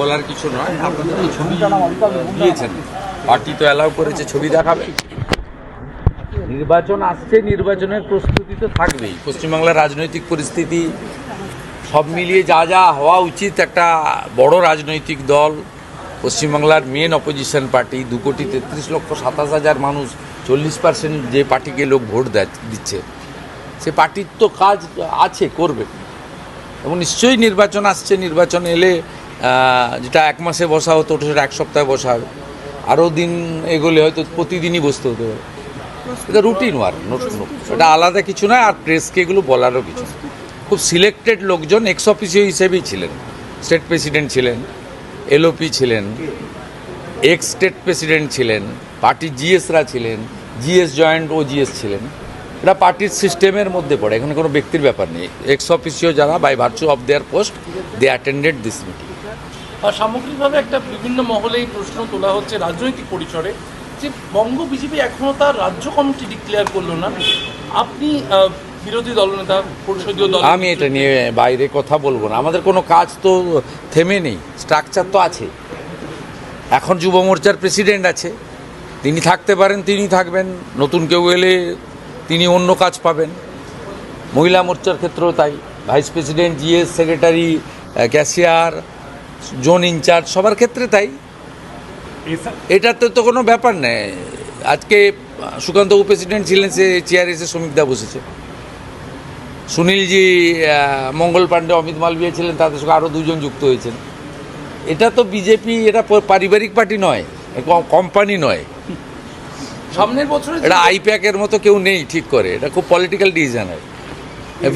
বলার কিছু নয়, আপনাদের ছবি দিয়েছেন। পার্টি তো অ্যালাউ করেছে, ছবি দেখাবে। নির্বাচন আসছে, নির্বাচনের প্রস্তুতি তো থাকবেই। পশ্চিমবাংলার রাজনৈতিক পরিস্থিতি সব মিলিয়ে যা যা হওয়া উচিত, একটা বড় রাজনৈতিক দল। পশ্চিমবাংলার মেন অপোজিশন পার্টি দু কোটি তেত্রিশ লক্ষ সাতাশ হাজার মানুষ, চল্লিশ পার্সেন্ট যে পার্টিকে লোক ভোট দিচ্ছে। সে পার্টির তো কাজ আছে, করবে। এবং নিশ্চয়ই নির্বাচন আসছে, নির্বাচন এলে যেটা এক মাসে বসা হতো ওটা সেটা এক সপ্তাহে বসা হবে। আরও দিন এগোলে হয়তো প্রতিদিনই বসতে হতে পারে। এটা রুটিন ওয়ার্ক এটা আলাদা কিছু নয় আর প্রেসকে এগুলো বলারও কিছু খুব সিলেক্টেড লোকজন এক্স অফিসিও হিসেবেই ছিলেন। স্টেট প্রেসিডেন্ট ছিলেন এলওপি ছিলেন এক্স স্টেট প্রেসিডেন্ট ছিলেন পার্টির জিএসরা ছিলেন জিএস জয়েন্ট ও জিএস ছিলেন। এটা পার্টির সিস্টেমের মধ্যে পড়ে এখানে কোনো ব্যক্তির ব্যাপার নেই। এক্স অফিসিও যারা by virtue of their post they attended this meeting সামগ্রিকভাবে একটা বিভিন্ন মহলে এই প্রশ্ন তোলা হচ্ছে রাজনৈতিক পরিসরে যে বঙ্গ বিজেপি এখনও তার রাজ্য কমিটি ডিক্লেয়ার করল না। আপনি বিরোধী দলনেতা পরিষদীয় দল আমি এটা নিয়ে বাইরে কথা বলব না। আমাদের কোনো কাজ তো থেমে নেই স্ট্রাকচার তো আছে। এখন যুব মোর্চার প্রেসিডেন্ট আছে। তিনি থাকতে পারেন, তিনি থাকবেন। নতুন কেউ এলে তিনি অন্য কাজ পাবেন। মহিলা মোর্চার ক্ষেত্রেও তাই। Vice president GS secretary cashier zone in charge সবার ক্ষেত্রে তাই। এটাতে তো কোনো ব্যাপার নেই। আজকে সুকান্তবাবু প্রেসিডেন্ট ছিলেন সে চেয়ারে এসে শ্রমিকদা বসেছে। সুনীলজি মঙ্গল পাণ্ডে অমিত মালবিয়া ছিলেন তাদের সঙ্গে আরও দুজন যুক্ত হয়েছেন। এটা তো বিজেপি এটা পারিবারিক পার্টি নয় কোম্পানি নয়। সামনের বছর এটা আইপ্যাকের মতো কেউ নেই ঠিক করে এটা খুব পলিটিক্যাল ডিসিশন হয়।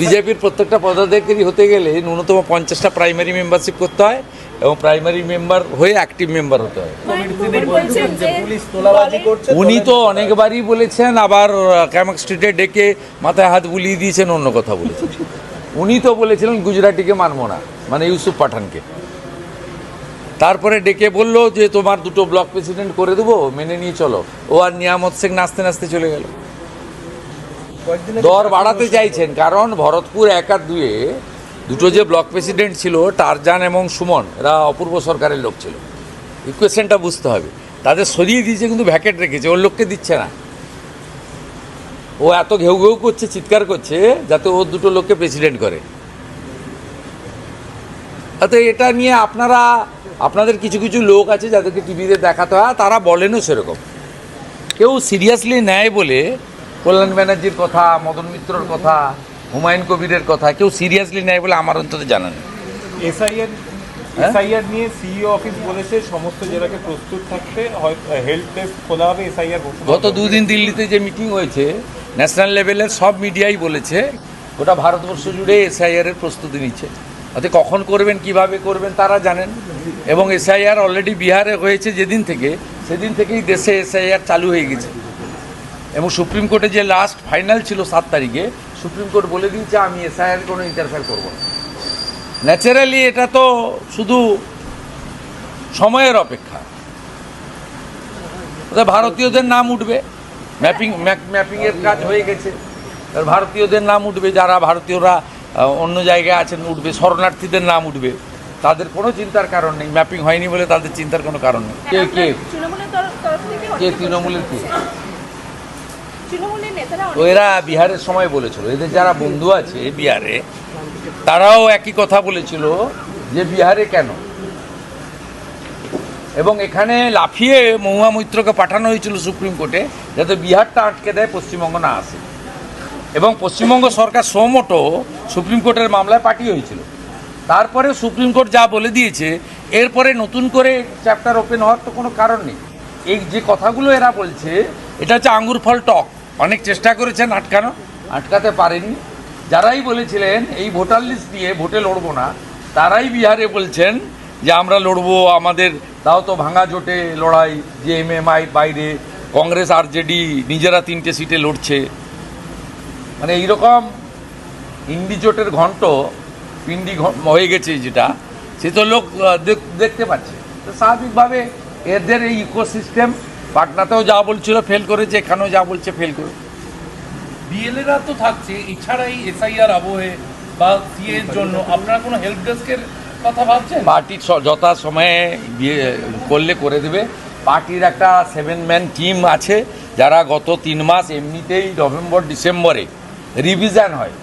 বিজেপির প্রত্যেকটা পদাধিকারী হতে গেলে ন্যূনতম পঞ্চাশটা প্রাইমারি মেম্বারশিপ করতে হয় এবং প্রাইমারি মেম্বার হয়ে অ্যাক্টিভ মেম্বার হতে হয়। করছে উনি তো অনেকবারই বলেছেন আবার ক্যামাক স্ট্রিটে ডেকে মাথায় হাত বুলিয়ে দিয়েছেন অন্য কথা বলেছেন। উনি তো বলেছিলেন গুজরাটিকে মানবো না মানে ইউসুফ পাঠানকে। তারপরে ডেকে বলল যে তোমার দুটো ব্লক প্রেসিডেন্ট করে দেবো মেনে নিয়ে চলো। ও আর নিয়ামত শেখ নাচতে নাচতে চলে গেল। দর বাড়াতে চাইছেন কারণ ভরতপুর এক আর দুয়ে দুটো যে ব্লক প্রেসিডেন্ট ছিল, টারজান এবং সুমন, এরা অপূর্ব সরকারের লোক ছিল। ইকুয়েশনটা বুঝতে হবে। তাদের সরিয়ে দিয়েছে কিন্তু ভ্যাকেট রেখেছে, ওর লোককে দিচ্ছে না। ও এত ঘেউ ঘেউ করছে, চিৎকার করছে, যাতে ও দুটো লোককে প্রেসিডেন্ট করে। তাতে এটা নিয়ে আপনারা, আপনাদের কিছু কিছু লোক আছে যাদেরকে টিভিতে দেখাতে হয় তারা বলেনও সেরকম। কেউ সিরিয়াসলি নেয় বলে কল্যাণ ব্যানার্জির কথা, মদন মিত্রর কথা হুমায়ুন কবিরের কথা কেউ সিরিয়াসলি নেয় বলে আমার অন্তত জানা নেই। এসআইআর হ্যাঁ? এসআইআর নিয়ে সিইও অফিস বলেছে সমস্ত জেলাকে প্রস্তুত থাকতে হেলথ টেস্ট খোলা হবে এসআইআর গত দুদিন দিল্লিতে যে মিটিং হয়েছে ন্যাশনাল লেভেলের সব মিডিয়াই বলেছে গোটা ভারতবর্ষ জুড়ে এসআইআর এর প্রস্তুতি নিচ্ছে। অর্থাৎ কখন করবেন কীভাবে করবেন তারা জানেন। এবং এসআইআর অলরেডি বিহারে হয়েছে যেদিন থেকে সেদিন থেকেই দেশে এসআইআর চালু হয়ে গেছে। এবং সুপ্রিম কোর্টে যে লাস্ট ফাইনাল ছিল সাত তারিখে সুপ্রিম কোর্ট বলে দিয়েছে আমি এসআইআর কোনো ইন্টারফেয়ার করব না। ন্যাচারালি এটা তো শুধু সময়ের অপেক্ষা। ভারতীয়দের নাম উঠবে। ম্যাপিং ম্যাপিংয়ের কাজ হয়ে গেছে। এবার ভারতীয়দের নাম উঠবে যারা ভারতীয়রা অন্য জায়গায় আছেন উঠবে শরণার্থীদের নাম উঠবে। তাদের কোনো চিন্তার কারণ নেই। ম্যাপিং হয়নি বলে তাদের চিন্তার কোনো কারণ নেই। কে কে কে? তৃণমূলের কে? এরা বিহারের সময় বলেছিল, এদের যারা বন্ধু আছে বিহারে, তারাও একই কথা বলেছিল যে বিহারে কেন? এবং এখানে লাফিয়ে মহুয়া মৈত্রকে পাঠানো হয়েছিল সুপ্রিম কোর্টে যাতে বিহারটা আটকে দেয়, পশ্চিমবঙ্গ না আসে। এবং পশ্চিমবঙ্গ সরকার সোমোটো সুপ্রিম কোর্টের মামলায় পাঠিয়ে হয়েছিল। তারপরে সুপ্রিম কোর্ট যা বলে দিয়েছে, এরপরে নতুন করে চ্যাপ্টার ওপেন হওয়ার তো কোনো কারণ নেই। এই যে কথাগুলো এরা বলছে, এটা হচ্ছে আঙ্গুর ফল টক। অনেক চেষ্টা করেছেন আটকানো? আটকাতে পারেনি। যারাই বলেছিলেন, এই ভোটার লিস্ট দিয়ে ভোটে লড়বো না, তারাই বিহারে বলছেন যে, আমরা লড়বো আমাদের, তাও তো ভাঙা জোটে লড়াই যে এম বাইরে, কংগ্রেস আর জেডি নিজেরা তিনটে সিটে লড়ছে। মানে এইরকম ইন্ডি জোটের ঘন্ট পিন্ডি হয়ে গেছে যেটা, সে তো লোক দেখ- দেখতে পাচ্ছে। তো স্বাভাবিকভাবে এদের এই ইকোসিস্টেম পাটনাতেও যা বলছিল ফেল করেছে এখানেও যা বলছে ফেল করে বিএলএরা তো থাকছে এছাড়া এই এসআইআর আবহে বা সিএ এর জন্য। আপনারা কোনো হেল্প ডেস্কের কথা ভাবছেন? পার্টির যথা সময়ে করলে করে দেবে। পার্টির একটা সেভেন ম্যান টিম আছে যারা গত তিন মাস এমনিতেই নভেম্বর ডিসেম্বরে রিভিশন হয়।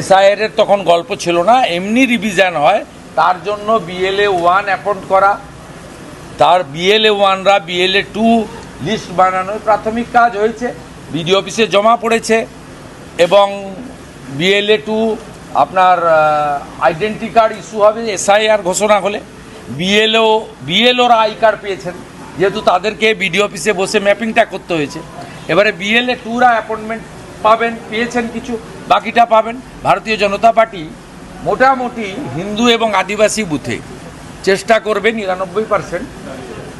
এসআইআর এর তখন গল্প ছিল না এমনি রিভিশন হয়। তার জন্য বিএলএ ওয়ান অ্যাপয়েন্ট করা তার বিএলএ ওয়ানরা বিএলএ টু লিস্ট বানানোর প্রাথমিক কাজ হয়েছে। বিডিও অফিসে জমা পড়েছে এবং বিএলএ টু আপনার আইডেন্টি কার্ড ইস্যু হবে এসআইআর ঘোষণা হলে। বিএলও বিএলওরা আই কার্ড পেয়েছেন, যেহেতু তাদেরকে বিডিও অফিসে বসে ম্যাপিংটা করতে হয়েছে। এবারে বিএলএ টুরা অ্যাপয়েন্টমেন্ট পাবেন, পেয়েছেন কিছু, বাকিটা পাবেন। ভারতীয় জনতা পার্টি মোটামুটি হিন্দু এবং আদিবাসী বুথে চেষ্টা করবে, নিরানব্বই পার্সেন্ট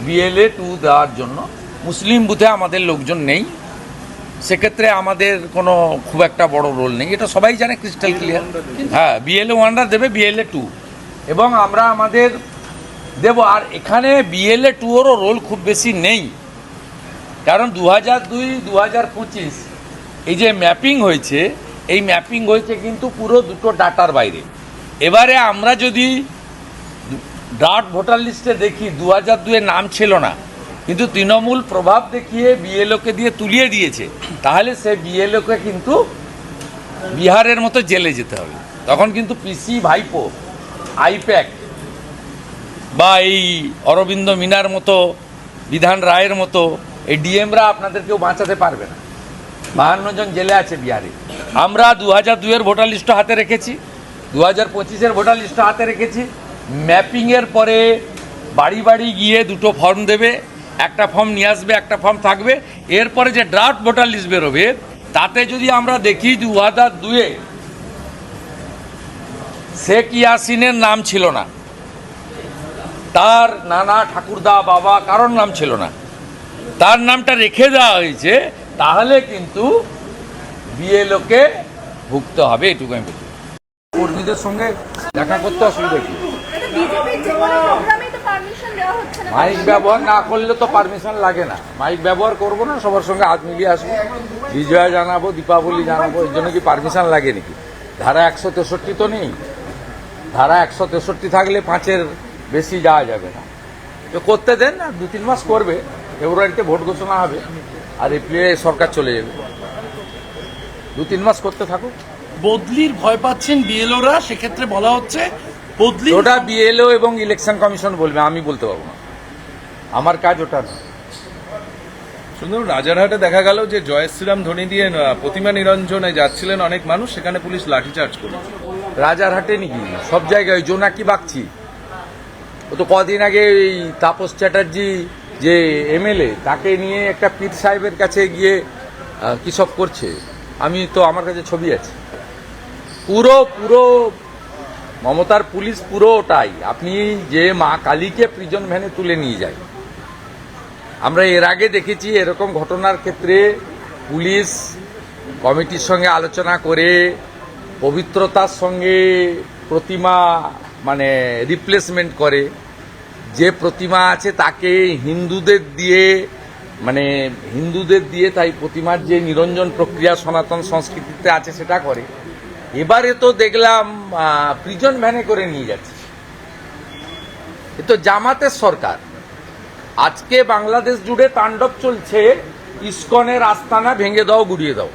বিএলএ টু দেওয়ার জন্য। মুসলিম বুথে আমাদের লোকজন নেই। সেক্ষেত্রে আমাদের কোনো খুব একটা বড় রোল নেই। এটা সবাই জানে ক্রিস্টাল ক্লিয়ার হ্যাঁ বিএলএ ওয়ানরা দেবে বিএলএ টু এবং আমরা আমাদের দেব আর এখানে বিএলএ টুয়েরও রোল খুব বেশি নেই। কারণ দু হাজার দুই দু হাজার পঁচিশ এই যে ম্যাপিং হয়েছে এই ম্যাপিং হয়েছে কিন্তু পুরো দুটো ডাটার বাইরে। এবারে আমরা যদি ড্রাফট ভোটার লিস্টে দেখি দু হাজার দুয়ের নাম ছিল না। কিন্তু তৃণমূল প্রভাব দেখিয়ে বিএলওকে দিয়ে তুলিয়ে দিয়েছে। তাহলে সে বিএলওকে কিন্তু বিহারের মতো জেলে যেতে হবে। তখন কিন্তু পিসি ভাইপো, আইপ্যাক বা এই অরবিন্দ মিনার মতো, বিধান রায়ের মতো, এই ডিএমরা আপনাদের কেউ বাঁচাতে পারবে না। বাহান্ন জন জেলে আছে বিহারে। আমরা দু হাজার দুইয়ের ভোটার লিস্ট হাতে রেখেছি। দু হাজার পঁচিশের ভোটার লিস্ট হাতে রেখেছি। ম্যাপিংয়ের পরে বাড়ি বাড়ি গিয়ে দুটো ফর্ম দেবে, একটা ফর্ম নিয়ে আসবে, একটা ফর্ম থাকবে। এরপরে যে ড্রাফট ভোটার লিস্ট বেরোবে, তাতে যদি আমরা দেখি দু হাজার দুয়ে শেখ ইয়াসিনের নাম ছিল না, তার নানা ঠাকুরদা বাবা কারোর নাম ছিল না, তার নামটা রেখে দেওয়া হয়েছে, তাহলে কিন্তু বিএলওকে ভুগতে হবে, এটুকু আমি কর্মীদের সঙ্গে দেখা করতে অসুবিধা কি? মাইক ব্যবহার না করলে তো পারমিশন লাগে না। মাইক ব্যবহার করব না সবার সঙ্গে হাত মিলিয়ে আসব। বিজয়া জানাব দীপাবলি জানাব এর জন্য কি পারমিশন লাগে নাকি? ধারা একশো তেষট্টি তো নেই। ধারা একশো তেষট্টি থাকলে পাঁচের বেশি যাওয়া যাবে না। তো করতে দেন না দু তিন মাস করবে ফেব্রুয়ারিতে ভোট ঘোষণা হবে আর এপ্রিলে সরকার চলে যাবে। দু তিন মাস করতে থাকুক। বদলির ভয় পাচ্ছেন বিএলওরা সেক্ষেত্রে বলা হচ্ছে বদলি? ওটা বিএলও এবং ইলেকশন কমিশন বলবে আমি বলতে পারব না। আমার কাজ ওটা না শুধু রাজারহাটে দেখা গেল যে জয় শ্রীরাম ধ্বনি দিয়ে প্রতিমা নিরঞ্জনে যাচ্ছিলেন অনেক মানুষ সেখানে পুলিশ লাঠিচার্জ করল রাজারহাটে নাকি? সব জায়গায় ওই জোনাকি বাগচি। ও তো কদিন আগে এই তাপস চ্যাটার্জি যে এমএলএ তাকে নিয়ে একটা পীর সাহেবের কাছে গিয়ে কী সব করছে? আমি তো আমার কাছে ছবি আছে। পুরো পুরো মমতার পুলিশ পুরো ওটাই। আপনি যে মা কালীকে প্রিজন ভ্যানে তুলে নিয়ে যায়। আমরা এর আগে দেখেছি এরকম ঘটনার ক্ষেত্রে পুলিশ কমিটির সঙ্গে আলোচনা করে পবিত্রতার সঙ্গে প্রতিমা মানে রিপ্লেসমেন্ট করে। যে প্রতিমা আছে তাকে হিন্দুদের দিয়ে মানে হিন্দুদের দিয়ে তাই প্রতিমার যে নিরঞ্জন প্রক্রিয়া সনাতন সংস্কৃতিতে আছে সেটা করে। এবারে তো দেখলাম প্রিজন ভ্যানে করে নিয়ে যাচ্ছে। এ তো জামাতের সরকার। আজকে বাংলাদেশ জুড়ে তাণ্ডব চলছে, ইস্কনের আস্তানা ভেঙে দাও, গুড়িয়ে দাও।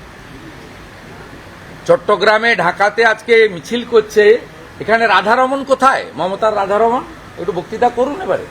চট্টগ্রামে, ঢাকাতে আজকে মিছিল করছে। এখানে রাধারমন কোথায়? মমতার রাধারমন? একটু বক্তৃতা করুন এবারে।